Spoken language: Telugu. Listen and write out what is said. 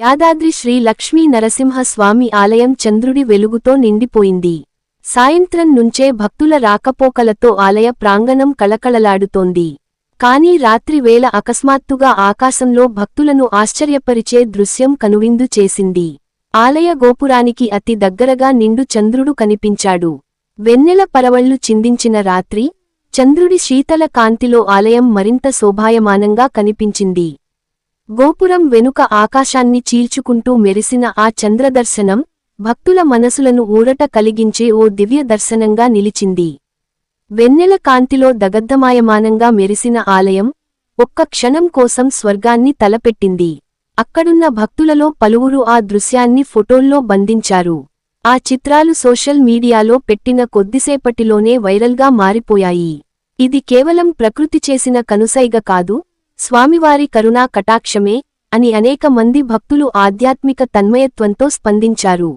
యాదాద్రి శ్రీ లక్ష్మీ నరసింహస్వామి ఆలయం చంద్రుడి వెలుగుతో నిండిపోయింది. సాయంత్రం నుంచే భక్తుల రాకపోకలతో ఆలయ ప్రాంగణం కళకళలాడుతోంది. కానీ రాత్రివేళ అకస్మాత్తుగా ఆకాశంలో భక్తులను ఆశ్చర్యపరిచే దృశ్యం కనువిందు చేసింది. ఆలయ గోపురానికి అతి దగ్గరగా నిండు చంద్రుడు కనిపించాడు. వెన్నెల పరవళ్ళు చిందించిన రాత్రి చంద్రుడి శీతల కాంతిలో ఆలయం మరింత శోభాయమానంగా కనిపించింది. గోపురం వెనుక ఆకాశాన్ని చీల్చుకుంటూ మెరిసిన ఆ చంద్రదర్శనం భక్తుల మనసులను ఊరట కలిగించే ఓ దివ్య దర్శనంగా నిలిచింది. వెన్నెల కాంతిలో దగద్దమాయమానంగా మెరిసిన ఆలయం ఒక్క క్షణం కోసం స్వర్గాన్ని తలపెట్టింది. అక్కడున్న భక్తులలో పలువురు ఆ దృశ్యాన్ని ఫొటోల్లో బంధించారు. ఆ చిత్రాలు సోషల్ మీడియాలో పెట్టిన కొద్దిసేపటిలోనే వైరల్గా మారిపోయాయి. ఇది కేవలం ప్రకృతి చేసిన కనుసైగ కాదు స్వామివారి కరుణా కటాక్షమే అని అనేక మంది భక్తులు ఆధ్యాత్మిక తన్మయత్వంతో స్పందించారు.